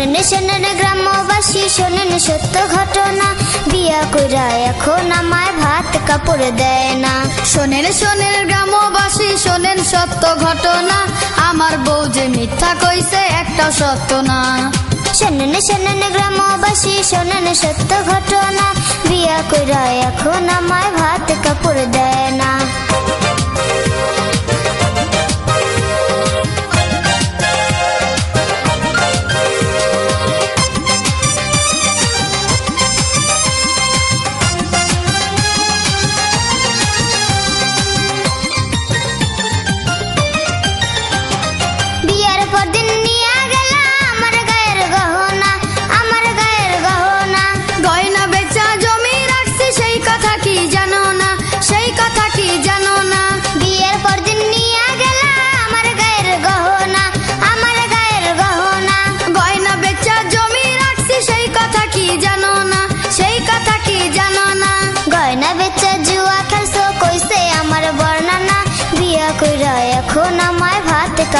শোনেন শোনেন গ্রামবাসী শোনেন সত্য ঘটনা। বিয়া কইরা এখন আমায় ভাত কাপড় দেয় না। শোনেন শোনেন গ্রামবাসী শোনেন সত্য ঘটনা। আমার বউ যে মিথ্যা কইছে একটা সত্য না। শোনেন শোনেন গ্রামবাসী শোনেন সত্য ঘটনা। বিয়া কইরা এখন আমায় ভাত কাপড় দেয় না।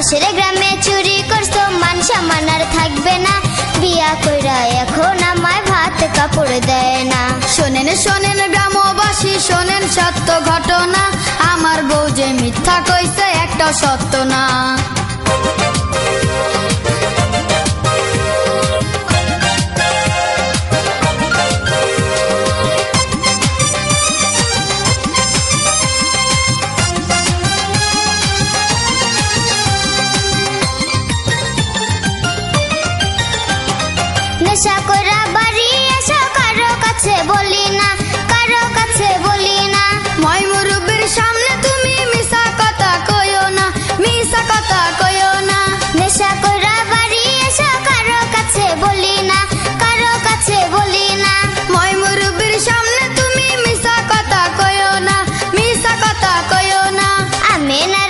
পাশের গ্রামে চুরি করছ, মান সামান আর থাকবে না। বিয়া কইরা এখন আমায় ভাত, কাপড় দেয় না। শোনেন শোনেন গ্রামবাসী, শোনেন সত্য ঘটনা। আমার বউ যে মিথ্যা কইছে, একটা সত্য না। বাড়ি এসো কারও কাছে বলি না কারও কাছে বলি না। মই সামনে তুমি মিশা কথা কইও না মিশা কথা কইও না। নেশা কইরা বাড়ি এসো কারও কাছে বলি না কারও কাছে বলি না। মই মুরব্বীর সামনে তুমি মিশা কথা কইও না মিশা কথা কইও না। আমি নারে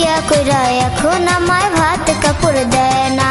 বিয়া কইরা এখন আমায় ভাত কাপড় দেয় না